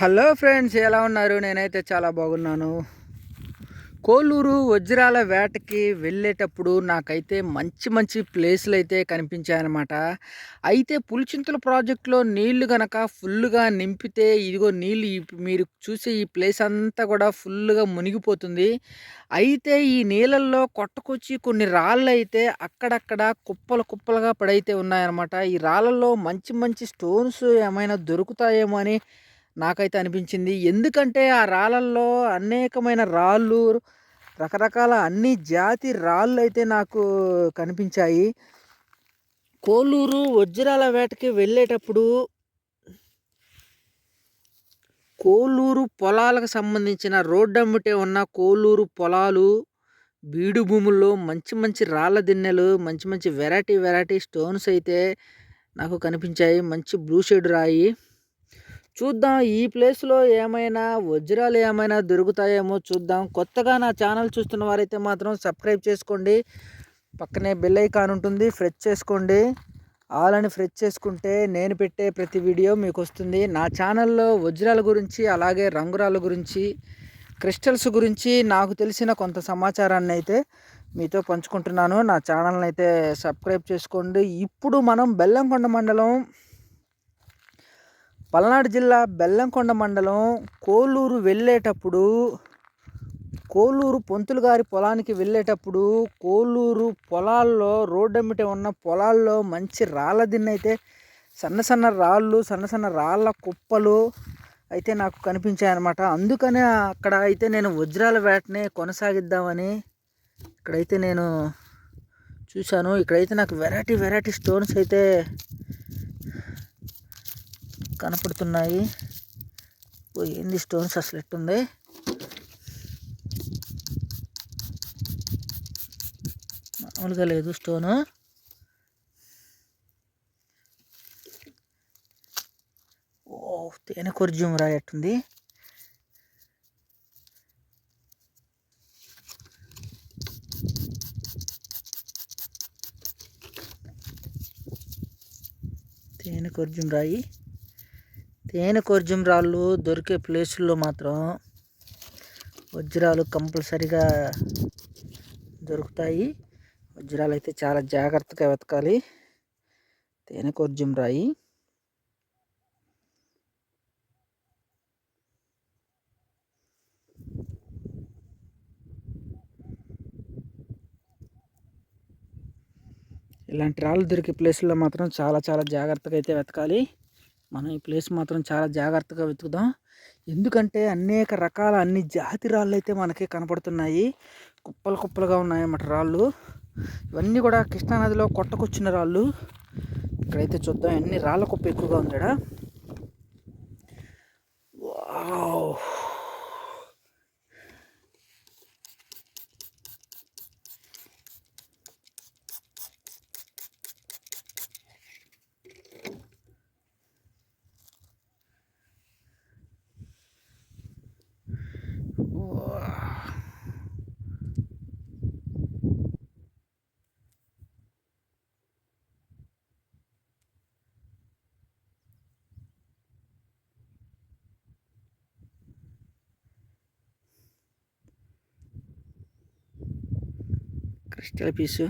Hello friends ఎలా ఉన్నారు? నేనైతే చాలా బాగున్నాను. కోలూరు వజ్రాల వేటకి వెళ్ళేటప్పుడు నాకైతే మంచి మంచి ప్లేసులు అయితే కనిపించాయన్నమాట. అయితే పులిచింతల ప్రాజెక్టులో నీళ్ళు గనక ఫుల్గా నింపితే ఇదిగో నీళ్ళు మీరు చూసే ఈ ప్లేస్ అంతా కూడా ఫుల్గా మునిగిపోతుంది. అయితే ఈ నీళ్ళల్లో కొట్టకొచ్చి కొన్ని రాళ్ళు అయితే అక్కడక్కడ కుప్పలు కుప్పలుగా పడైతే ఉన్నాయన్నమాట. ఈ రాళ్ళల్లో మంచి మంచి స్టోన్స్ ఏమైనా దొరుకుతాయేమో అని నాకైతే అనిపించింది. ఎందుకంటే ఆ రాళ్ళల్లో అనేకమైన రాళ్ళు రకరకాల అన్ని జాతి రాళ్ళు అయితే నాకు కనిపించాయి. కోలూరు వజ్రాల వేటకి వెళ్ళేటప్పుడు కోలూరు పొలాలకు సంబంధించిన రోడ్డు అమ్మిటే ఉన్న కోలూరు పొలాలు బీడు భూముల్లో మంచి మంచి రాళ్ళ దిన్నెలు మంచి మంచి వెరైటీ వెరైటీ స్టోన్స్ అయితే నాకు కనిపించాయి. మంచి బ్లూ షేడ్ రాయి. చూద్దాం ఈ ప్లేస్లో ఏమైనా వజ్రాలు ఏమైనా దొరుకుతాయేమో చూద్దాం. కొత్తగా నా ఛానల్ చూస్తున్న వారైతే మాత్రం సబ్స్క్రైబ్ చేసుకోండి. పక్కనే బెల్ ఐకాన్ ఉంటుంది ఫ్రెష్ చేసుకోండి. ఆల్ అని ఫ్రెష్ చేసుకుంటే నేను పెట్టే ప్రతి వీడియో మీకు వస్తుంది నా ఛానల్లో వజ్రాల గురించి అలాగే రంగురాల గురించి క్రిస్టల్స్ గురించి నాకు తెలిసిన కొంత సమాచారాన్ని అయితే మీతో పంచుకుంటున్నాను. నా ఛానల్ని అయితే సబ్స్క్రైబ్ చేసుకోండి. ఇప్పుడు మనం బెల్లంకొండ మండలం పల్నాడు జిల్లా బెల్లంకొండ మండలం కోలూరు వెళ్ళేటప్పుడు కోలూరు పొంతులు గారి పొలానికి వెళ్ళేటప్పుడు కోలూరు పొలాల్లో రోడ్డమ్మిట ఉన్న పొలాల్లో మంచి రాళ్ళ దిన్నైతే సన్న సన్న రాళ్ళు సన్న సన్న రాళ్ళ కుప్పలు అయితే నాకు కనిపించాయి అనమాట అందుకనే అక్కడ అయితే నేను వజ్రాల వేటనే కొనసాగిద్దామని ఇక్కడైతే నేను చూశాను. ఇక్కడైతే నాకు వెరైటీ వెరైటీ స్టోన్స్ అయితే కనపడుతున్నాయి. పోయింది స్టోన్స్ అసలు ఎట్టుంది? మామూలుగా లేదు స్టోను. ఓ తేనె కొర్జుం రాయట్టుంది తేనె కొర్జుం రాయి. తేనె కొర్జం రాళ్ళు దొరికే ప్లేసుల్లో మాత్రం వజ్రాలు కంపల్సరిగా దొరుకుతాయి. వజ్రాలు అయితే చాలా జాగ్రత్తగా వెతకాలి. తేనె కొర్జం రాయి ఇలాంటి రాళ్ళు దొరికే ప్లేసుల్లో మాత్రం చాలా చాలా జాగ్రత్తగా అయితే వెతకాలి. మనం ఈ ప్లేస్ మాత్రం చాలా జాగ్రత్తగా వెతుకుదాం. ఎందుకంటే అనేక రకాల అన్ని జాతి రాళ్ళు అయితే మనకి కనపడుతున్నాయి. కుప్పలు కుప్పలుగా ఉన్నాయన్నమాట రాళ్ళు. ఇవన్నీ కూడా కృష్ణానదిలో కొట్టకొచ్చిన రాళ్ళు. ఇక్కడైతే చూద్దాం అన్ని రాళ్ళ కుప్ప ఎక్కువగా ఉంది ఇక్కడ క్రిస్టల్ పీసు.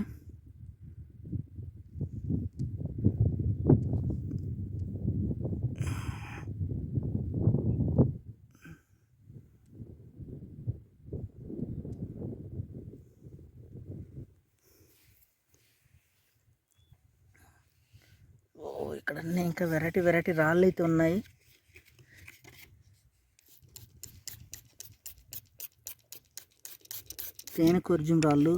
ఇక్కడ అన్నీ ఇంకా వెరైటీ వెరైటీ రాళ్ళు అయితే ఉన్నాయి. తేనె కొర్జుం రాళ్ళు.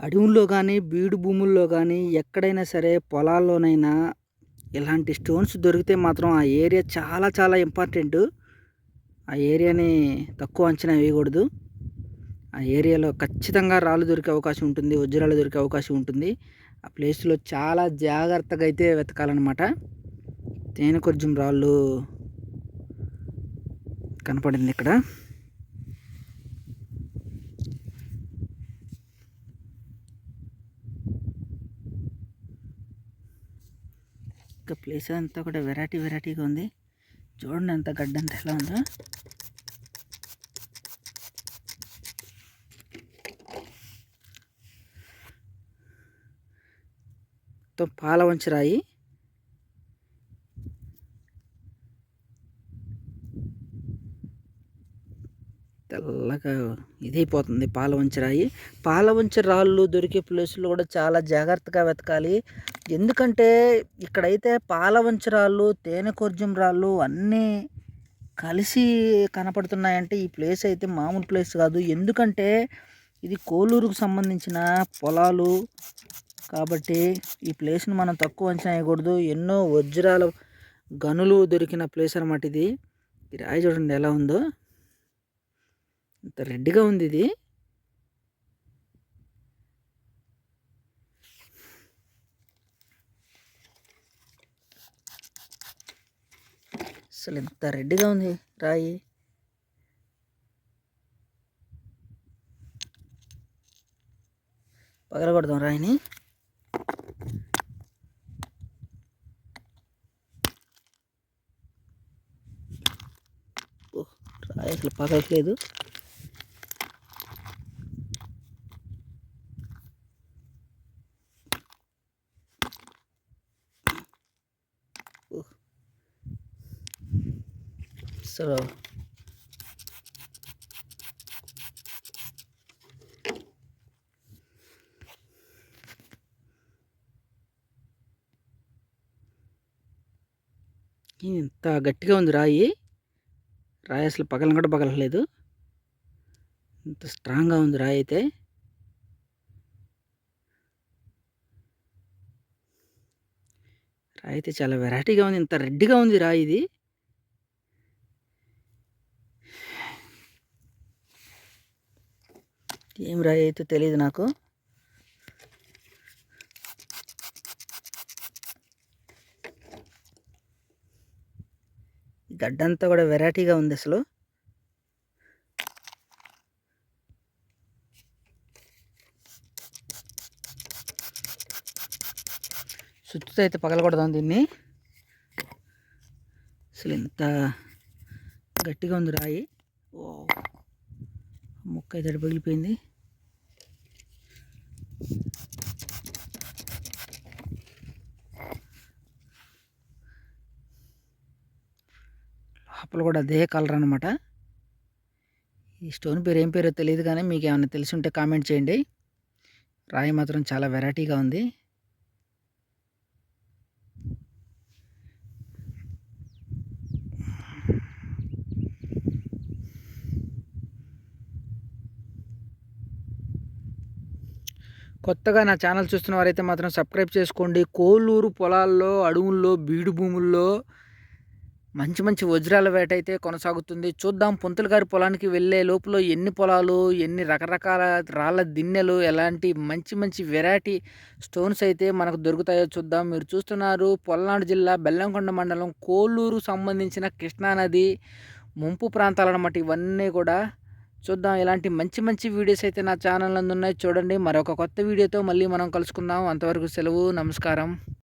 అడవుల్లో కానీ బీడు భూముల్లో కానీ ఎక్కడైనా సరే పొలాల్లోనైనా ఇలాంటి స్టోన్స్ దొరికితే మాత్రం ఆ ఏరియా చాలా చాలా ఇంపార్టెంట్. ఆ ఏరియాని తక్కువ అంచనా వేయకూడదు. ఆ ఏరియాలో ఖచ్చితంగా రాళ్ళు దొరికే అవకాశం ఉంటుంది వజ్రాలు దొరికే అవకాశం ఉంటుంది. ఆ ప్లేస్లో చాలా జాగ్రత్తగా అయితే వెతకాలన్నమాట. తేనె కొంచెం రాళ్ళు కనపడింది ఇక్కడ. ప్లేస్ అంతా కూడా వెరైటీ వెరైటీగా ఉంది. చూడండి అంత గడ్డ ఎలా ఉందో. మొత్తం పాల వంచరాయి చల్లగా ఇదైపోతుంది పాల వంచరాయి పాల రాళ్ళు దొరికే ప్లేసులు కూడా చాలా జాగ్రత్తగా వెతకాలి. ఎందుకంటే ఇక్కడైతే పాల వంచరాళ్ళు తేనె కొర్జం రాళ్ళు అన్నీ కలిసి కనపడుతున్నాయంటే ఈ ప్లేస్ అయితే మామూలు ప్లేస్ కాదు. ఎందుకంటే ఇది కోలూరుకు సంబంధించిన పొలాలు కాబట్టి ఈ ప్లేస్ని మనం తక్కువ అంచనా వేయకూడదు. ఎన్నో వజ్రాల గనులు దొరికిన ప్లేస్ అనమాట ఇది. రాయి చూడండి ఎలా ఉందో. ఇంత రెడ్గా ఉంది ఇది అసలు ఎంత రెడ్గా ఉంది రాయి. పగలగొడదాం రాయిని. రాయి అసలు పగలట్లేదు అసలు ఇంత గట్టిగా ఉంది రాయి రాయి అసలు పగలను కూడా పగలలేదు ఇంత స్ట్రాంగ్గా ఉంది రాయి అయితే. రాయి అయితే చాలా వెరైటీగా ఉంది ఇంత రెడ్డిగా ఉంది రాయి ఇది. ఏం రాయి అయితే తెలియదు నాకు. గడ్డంతా కూడా వెరైటీగా ఉంది అసలు. సుత్తుతో అయితే పగలకూడదాం దీన్ని. అసలు ఎంత గట్టిగా ఉంది రాయి. ఓ ముక్క అయితే పగిలిపోయింది. లోపల కూడా అదే కలర్ అనమాట ఈ స్టోన్ పేరు ఏం పేరో తెలియదు కానీ మీకు ఏమైనా తెలిసి ఉంటే కామెంట్ చేయండి. రాయి మాత్రం చాలా వెరైటీగా ఉంది. కొత్తగా నా ఛానల్ చూస్తున్న వారైతే మాత్రం సబ్స్క్రైబ్ చేసుకోండి. కోళ్ళూరు పొలాల్లో అడవుల్లో బీడు భూముల్లో మంచి మంచి వజ్రాల వేట అయితే కొనసాగుతుంది. చూద్దాం పొంతుల గారి పొలానికి వెళ్ళే లోపల ఎన్ని పొలాలు ఎన్ని రకరకాల రాళ్ళ దిన్నెలు ఎలాంటి మంచి మంచి వెరైటీ స్టోన్స్ అయితే మనకు దొరుకుతాయో చూద్దాం. మీరు చూస్తున్నారు పొల్నాడు జిల్లా బెల్లంకొండ మండలం కోళ్ళూరు సంబంధించిన కృష్ణానది ముంపు ప్రాంతాలు అన్నమాట. ఇవన్నీ కూడా చూద్దాం. ఇలాంటి మంచి మంచి వీడియోస్ అయితే నా ఛానల్ ఉన్నాయి. చూడండి. మరొక కొత్త వీడియోతో మళ్ళీ మనం కలుసుకుందాం. అంతవరకు సెలవు నమస్కారం.